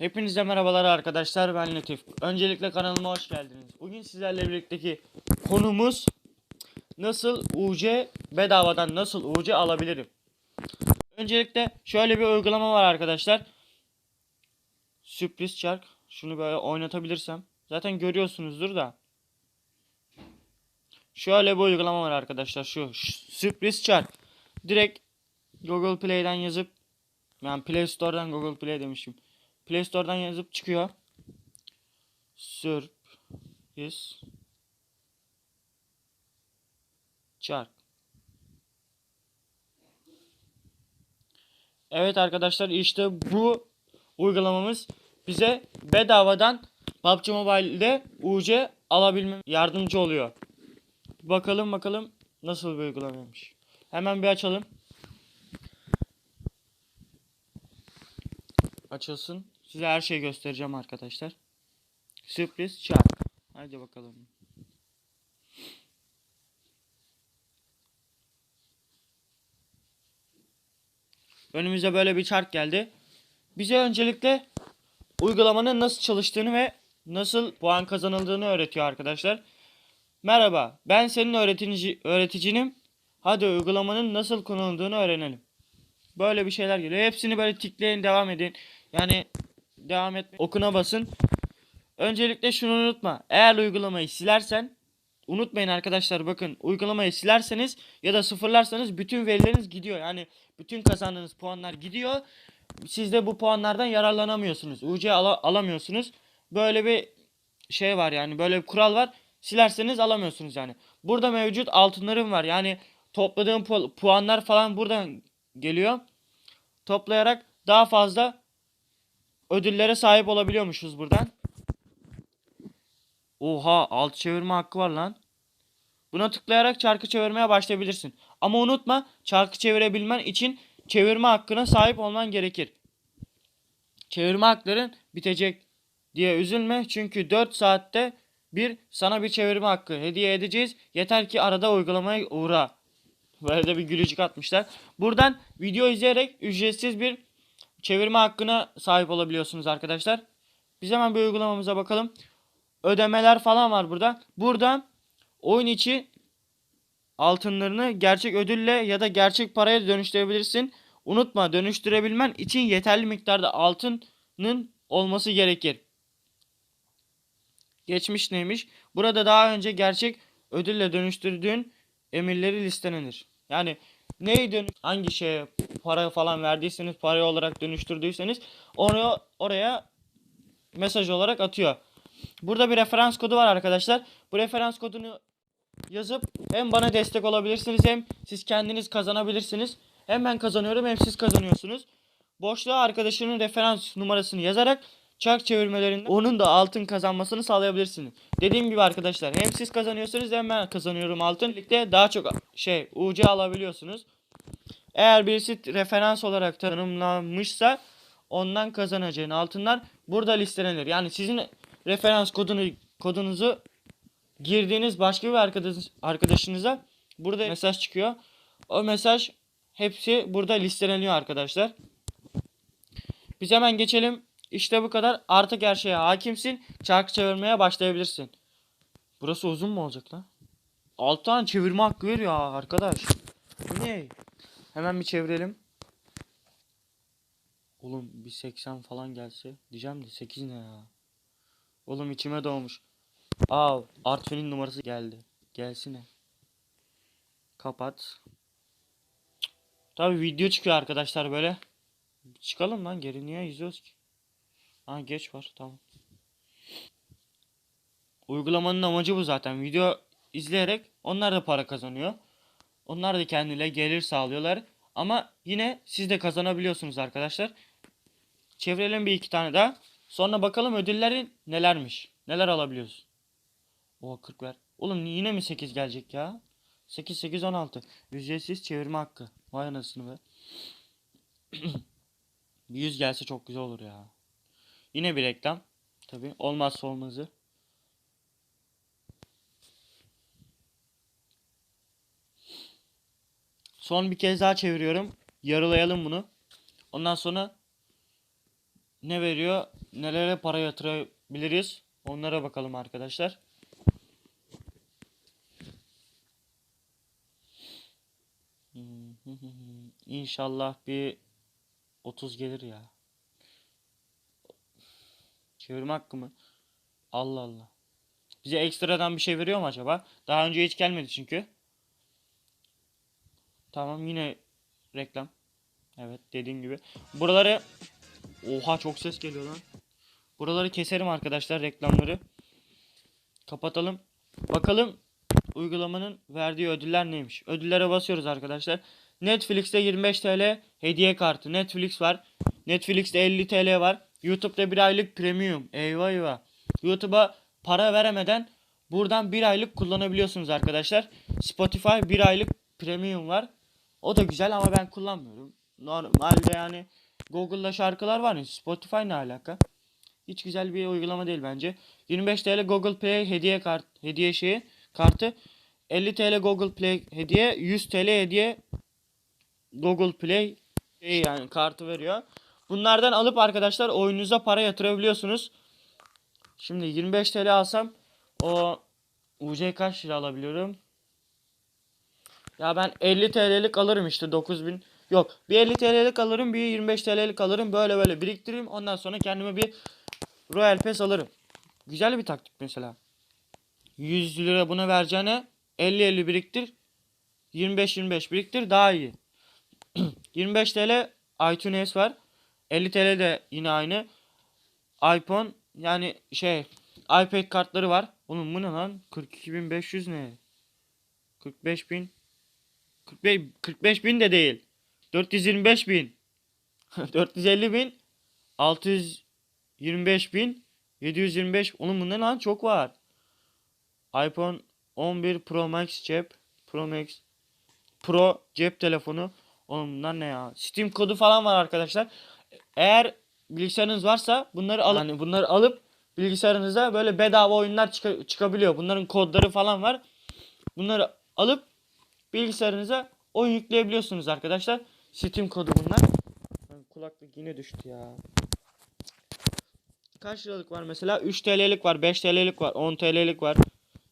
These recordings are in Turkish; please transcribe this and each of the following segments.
Hepinize merhabalar arkadaşlar ben Latif. Öncelikle kanalıma hoş geldiniz. Bugün sizlerle birlikteki konumuz nasıl UC bedavadan nasıl UC alabilirim. Öncelikle şöyle bir uygulama var arkadaşlar. Sürpriz çark. Şunu böyle oynatabilirsem. Zaten görüyorsunuzdur da. Şöyle bir uygulama var arkadaşlar. Şu sürpriz çark. Direkt Google Play'den yazıp yani Play Store'dan Google Play demişim. Play Store'dan yazıp çıkıyor. Sürpriz çark. Evet arkadaşlar işte bu uygulamamız bize bedavadan PUBG Mobile'de UC alabilmem yardımcı oluyor. Bakalım bakalım nasıl bir uygulamaymış. Hemen bir açalım. Açılsın. Size her şeyi göstereceğim arkadaşlar. Sürpriz çark. Hadi bakalım. Önümüze böyle bir çark geldi. Bize öncelikle uygulamanın nasıl çalıştığını ve nasıl puan kazanıldığını öğretiyor arkadaşlar. Merhaba, ben senin öğretici, öğreticinim. Hadi uygulamanın nasıl kullanıldığını öğrenelim. Böyle bir şeyler geliyor. Hepsini böyle tikleyin, devam edin. Yani devam et. Okuna basın. Öncelikle şunu unutma. Eğer uygulamayı silersen unutmayın arkadaşlar bakın uygulamayı silerseniz ya da sıfırlarsanız bütün verileriniz gidiyor. Yani bütün kazandığınız puanlar gidiyor. Siz de bu puanlardan yararlanamıyorsunuz. UC ala- alamıyorsunuz. Böyle bir şey var yani böyle bir kural var. Silerseniz alamıyorsunuz yani. Burada mevcut altınlarım var. Yani topladığım pu- puanlar falan buradan geliyor. Toplayarak daha fazla ödüllere sahip olabiliyormuşuz buradan. Oha alt çevirme hakkı var lan. Buna tıklayarak çarkı çevirmeye başlayabilirsin. Ama unutma çarkı çevirebilmen için çevirme hakkına sahip olman gerekir. Çevirme hakların bitecek diye üzülme. Çünkü 4 saatte bir sana bir çevirme hakkı hediye edeceğiz. Yeter ki arada uygulamaya uğra. Böyle de bir gülücük atmışlar. Buradan video izleyerek ücretsiz bir çevirme hakkına sahip olabiliyorsunuz arkadaşlar. Biz hemen bir uygulamamıza bakalım. Ödemeler falan var burada. Burada oyun içi altınlarını gerçek ödülle ya da gerçek paraya dönüştürebilirsin. Unutma dönüştürebilmen için yeterli miktarda altının olması gerekir. Geçmiş neymiş? Burada daha önce gerçek ödülle dönüştürdüğün emirleri listelenir. Yani neyi dönüş hangi şeye para falan verdiyseniz paraya olarak dönüştürdüyseniz onu oraya mesaj olarak atıyor. Burada bir referans kodu var arkadaşlar. Bu referans kodunu yazıp hem bana destek olabilirsiniz hem siz kendiniz kazanabilirsiniz. Hem ben kazanıyorum hem siz kazanıyorsunuz. Boşluğa arkadaşının referans numarasını yazarak çark çevirmelerinde onun da altın kazanmasını sağlayabilirsiniz. Dediğim gibi arkadaşlar hem siz kazanıyorsunuz hem ben kazanıyorum altın. Birlikte daha çok şey UC alabiliyorsunuz. Eğer birisi referans olarak tanımlanmışsa ondan kazanacağın altınlar burada listelenir. Yani sizin referans kodunu kodunuzu girdiğiniz başka bir arkadaş, arkadaşınıza burada mesaj çıkıyor. O mesaj hepsi burada listeleniyor arkadaşlar. Biz hemen geçelim. İşte bu kadar. Artık her şeye hakimsin. Çarkı çevirmeye başlayabilirsin. Burası uzun mu olacak lan? 6 tane çevirme hakkı veriyor arkadaş. Ne? Hemen bir çevirelim. Oğlum bir 80 falan gelse. Diyeceğim de 8 ne ya? Oğlum içime doğmuş. Aa Artvin'in numarası geldi. Gelsine. Kapat. Tabi video çıkıyor arkadaşlar böyle. Çıkalım lan geri niye izliyoruz ki? Ha geç var tamam. Uygulamanın amacı bu zaten. Video izleyerek onlar da para kazanıyor. Onlar da kendiyle gelir sağlıyorlar. Ama yine siz de kazanabiliyorsunuz arkadaşlar. Çevirelim bir iki tane daha. Sonra bakalım ödülleri nelermiş. Neler alabiliyoruz. Oha 40 ver. Oğlum yine mi 8 gelecek ya? 8 8 16. Ücretsiz çevirme hakkı. Vay anasını be. bir 100 gelse çok güzel olur ya. Yine bir reklam. Tabi olmazsa olmazı. Son bir kez daha çeviriyorum. Yarılayalım bunu. Ondan sonra ne veriyor? Nelere para yatırabiliriz? Onlara bakalım arkadaşlar. İnşallah bir 30 gelir ya. Çevirme hakkı mı? Allah Allah. Bize ekstradan bir şey veriyor mu acaba? Daha önce hiç gelmedi çünkü. Tamam yine reklam. Evet dediğim gibi. Buraları Oha çok ses geliyor lan. Buraları keserim arkadaşlar reklamları. Kapatalım. Bakalım uygulamanın verdiği ödüller neymiş? Ödüllere basıyoruz arkadaşlar. Netflix'te 25 TL hediye kartı. Netflix var. Netflix'te 50 TL var. YouTube'da bir aylık premium. Eyvah eyvah. YouTube'a para veremeden buradan bir aylık kullanabiliyorsunuz arkadaşlar. Spotify bir aylık premium var. O da güzel ama ben kullanmıyorum. Normalde yani Google'da şarkılar var ya Spotify ne alaka? Hiç güzel bir uygulama değil bence. 25 TL Google Play hediye kart hediye şeyi kartı. 50 TL Google Play hediye, 100 TL hediye Google Play şey yani kartı veriyor. Bunlardan alıp arkadaşlar oyununuza para yatırabiliyorsunuz. Şimdi 25 TL alsam o UC kaç lira alabiliyorum? Ya ben 50 TL'lik alırım işte 9000 Yok bir 50 TL'lik alırım bir 25 TL'lik alırım böyle böyle biriktiririm ondan sonra kendime bir Royal Pass alırım. Güzel bir taktik mesela. 100 lira buna vereceğine 50-50 biriktir. 25-25 biriktir daha iyi. 25 TL iTunes var. 50 TL de yine aynı. iPhone yani şey iPad kartları var. Oğlum bu ne lan? 42.500 ne? 45.000 45 45 bin de değil. 425 bin. 450 bin. 625 bin. 725. Oğlum bu ne lan? Çok var. iPhone 11 Pro Max cep. Pro Max. Pro cep telefonu. Oğlum bunlar ne ya? Steam kodu falan var arkadaşlar. Eğer bilgisayarınız varsa bunları alın. Yani bunları alıp bilgisayarınıza böyle bedava oyunlar çıka- çıkabiliyor. Bunların kodları falan var. Bunları alıp bilgisayarınıza oyun yükleyebiliyorsunuz arkadaşlar. Steam kodu bunlar. Kulaklık yine düştü ya. Kaç liralık var mesela? 3 TL'lik var, 5 TL'lik var, 10 TL'lik var.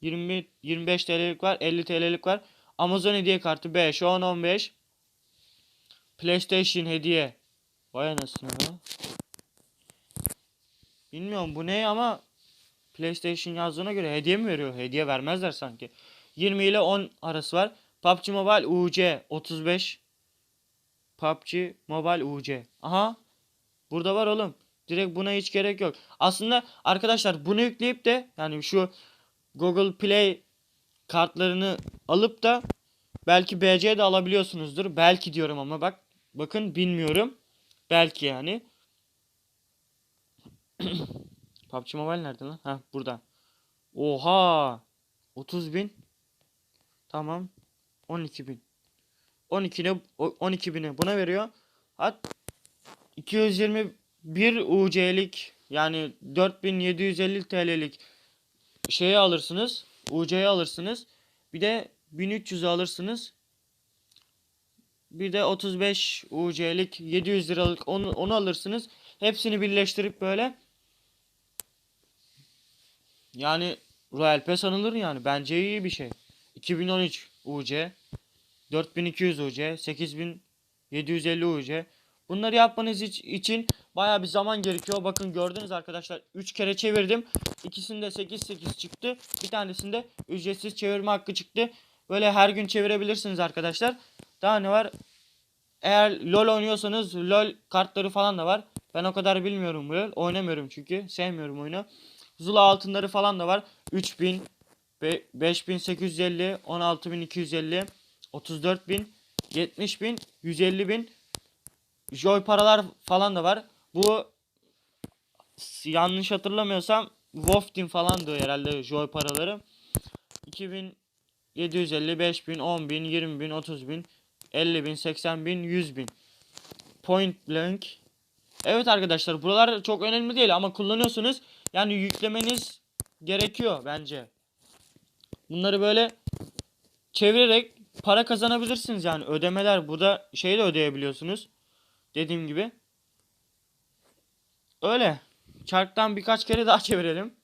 20 25 TL'lik var, 50 TL'lik var. Amazon hediye kartı 5, 10, 15. PlayStation hediye. Vay anasını ya. Bilmiyorum bu ne ama PlayStation yazdığına göre hediye mi veriyor? Hediye vermezler sanki. 20 ile 10 arası var. PUBG Mobile UC 35. PUBG Mobile UC. Aha. Burada var oğlum. Direkt buna hiç gerek yok. Aslında arkadaşlar bunu yükleyip de yani şu Google Play kartlarını alıp da belki BC de alabiliyorsunuzdur. Belki diyorum ama bak bakın bilmiyorum. Belki yani. PUBG Mobile nerede lan? Ha burada. Oha. 30 bin. Tamam. 12 bin. 12'ne 12 bini buna veriyor. Hat 221 UC'lik yani 4750 TL'lik şeyi alırsınız. UC'yi alırsınız. Bir de 1300'ü alırsınız. Bir de 35 UC'lik 700 liralık onu, onu alırsınız. Hepsini birleştirip böyle yani Royal Pass anılır yani. Bence iyi bir şey. 2013 UC 4200 UC 8750 UC Bunları yapmanız iç- için baya bir zaman gerekiyor. Bakın gördünüz arkadaşlar 3 kere çevirdim. İkisinde 8 8 çıktı. Bir tanesinde ücretsiz çevirme hakkı çıktı. Böyle her gün çevirebilirsiniz arkadaşlar. Daha ne var? Eğer LoL oynuyorsanız LoL kartları falan da var. Ben o kadar bilmiyorum LoL. Oynamıyorum çünkü. Sevmiyorum oyunu. Zula altınları falan da var. 3000 Be- 5850, 16250, 34000, 70000, 150.000 Joy paralar falan da var. Bu yanlış hatırlamıyorsam Wolfteam falandı herhalde Joy paraları. 2750, 5000, 10000, 20000, 30000, 50000, 80000, 100000. Point blank. Evet arkadaşlar buralar çok önemli değil ama kullanıyorsunuz. Yani yüklemeniz gerekiyor bence. Bunları böyle çevirerek para kazanabilirsiniz yani ödemeler burada şey de ödeyebiliyorsunuz. Dediğim gibi. öyle. Çarktan birkaç kere daha çevirelim.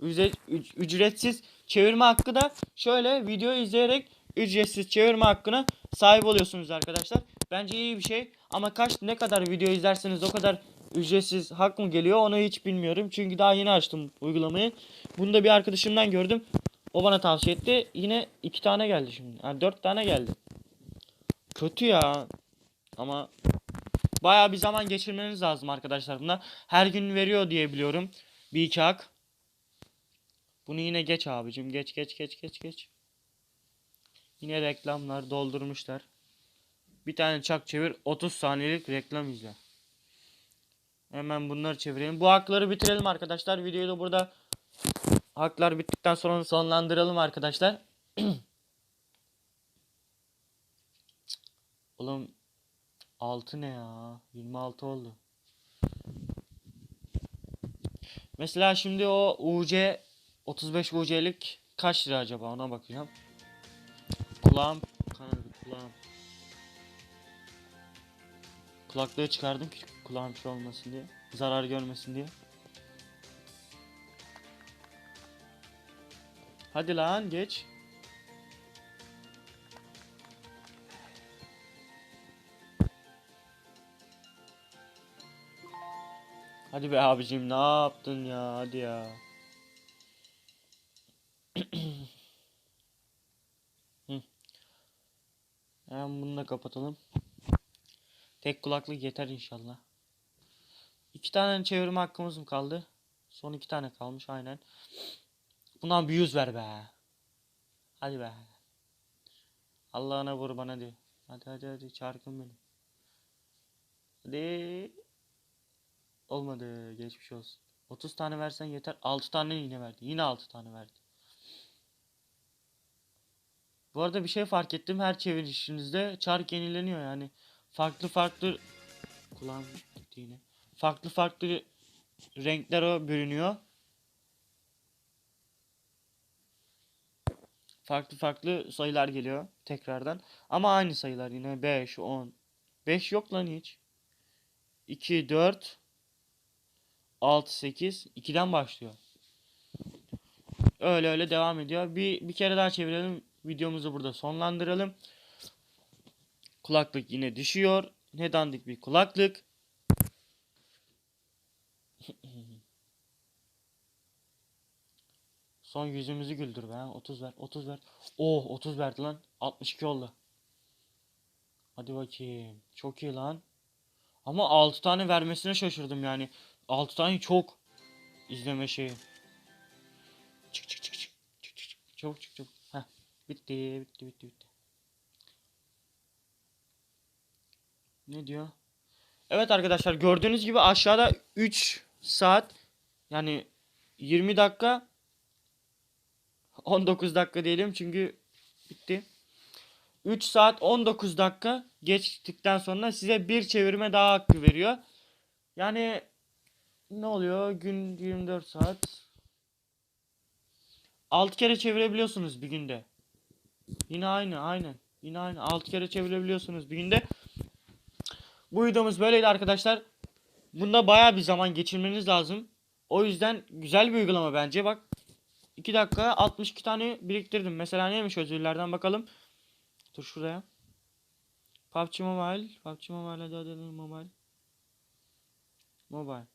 Üze- üc- ücretsiz çevirme hakkı da şöyle video izleyerek ücretsiz çevirme hakkına sahip oluyorsunuz arkadaşlar. Bence iyi bir şey ama kaç ne kadar video izlerseniz o kadar ücretsiz hak mı geliyor onu hiç bilmiyorum. Çünkü daha yeni açtım uygulamayı. Bunu da bir arkadaşımdan gördüm. O bana tavsiye etti. Yine iki tane geldi şimdi. Yani dört tane geldi. Kötü ya. Ama Bayağı bir zaman geçirmeniz lazım arkadaşlar buna. Her gün veriyor diye biliyorum. Bir iki hak. Bunu yine geç abicim. Geç geç geç geç geç. Yine reklamlar doldurmuşlar. Bir tane çak çevir 30 saniyelik reklam izle. Hemen bunları çevirelim. Bu hakları bitirelim arkadaşlar. Videoyu da burada haklar bittikten sonra sonlandıralım arkadaşlar. Oğlum 6 ne ya? 26 oldu. Mesela şimdi o UC 35 UC'lik kaç lira acaba ona bakacağım. Kulağım kanadı kulağım. Kulaklığı çıkardım ki kulağım şey olmasın diye. Zarar görmesin diye. Hadi lan geç. Hadi be abicim ne yaptın ya hadi ya. Hemen bunu da kapatalım. Tek kulaklık yeter inşallah. İki tane çevirme hakkımız mı kaldı? Son iki tane kalmış aynen. Bundan bir yüz ver be. Hadi be. Allah'ına vur bana hadi. Hadi hadi hadi çarkın benim. Hadi. Olmadı. Geçmiş olsun. 30 tane versen yeter. 6 tane yine verdi. Yine 6 tane verdi. Bu arada bir şey fark ettim. Her çevirişinizde çark yenileniyor yani. Farklı farklı kulağım gitti yine. Farklı farklı renkler o bürünüyor. Farklı farklı sayılar geliyor tekrardan. Ama aynı sayılar yine 5, 10. 5 yok lan hiç. 2, 4, 6, 8. 2'den başlıyor. Öyle öyle devam ediyor. Bir, bir kere daha çevirelim. Videomuzu burada sonlandıralım. Kulaklık yine düşüyor. Ne dandik bir kulaklık. Son yüzümüzü güldür be. 30 ver. 30 ver. Oh 30 verdi lan. 62 oldu. Hadi bakayım. Çok iyi lan. Ama 6 tane vermesine şaşırdım yani. 6 tane çok izleme şeyi. Çık çık çık çık. Çık çık çık. Çabuk çık çabuk. Bitti bitti bitti bitti. Ne diyor? Evet arkadaşlar gördüğünüz gibi aşağıda 3 saat yani 20 dakika 19 dakika diyelim çünkü bitti. 3 saat 19 dakika geçtikten sonra size bir çevirme daha hakkı veriyor. Yani ne oluyor? Gün 24 saat. 6 kere çevirebiliyorsunuz bir günde. Yine aynı, aynen. Yine aynı. 6 kere çevirebiliyorsunuz bir günde. Bu videomuz böyleydi arkadaşlar. Bunda bayağı bir zaman geçirmeniz lazım. O yüzden güzel bir uygulama bence. Bak 2 dakika 62 tane biriktirdim. Mesela neymiş özürlerden bakalım. Dur şuraya. PUBG Mobile. PUBG Mobile hadi hadi, Mobile. Mobile.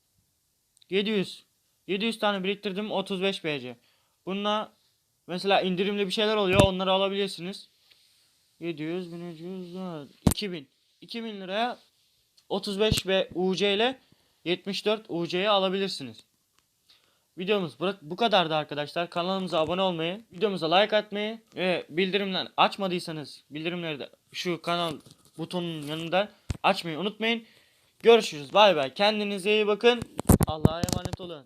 700. 700 tane biriktirdim 35 BC. Bununla mesela indirimli bir şeyler oluyor onları alabilirsiniz. 700, 1300, 2000. 2000 liraya 35 ve UC ile 74 UC'yi alabilirsiniz. Videomuz bu, kadardı arkadaşlar. Kanalımıza abone olmayı, videomuza like atmayı ve bildirimler açmadıysanız bildirimleri de şu kanal butonunun yanında açmayı unutmayın. Görüşürüz. Bay bay. Kendinize iyi bakın. Allah'a emanet olun.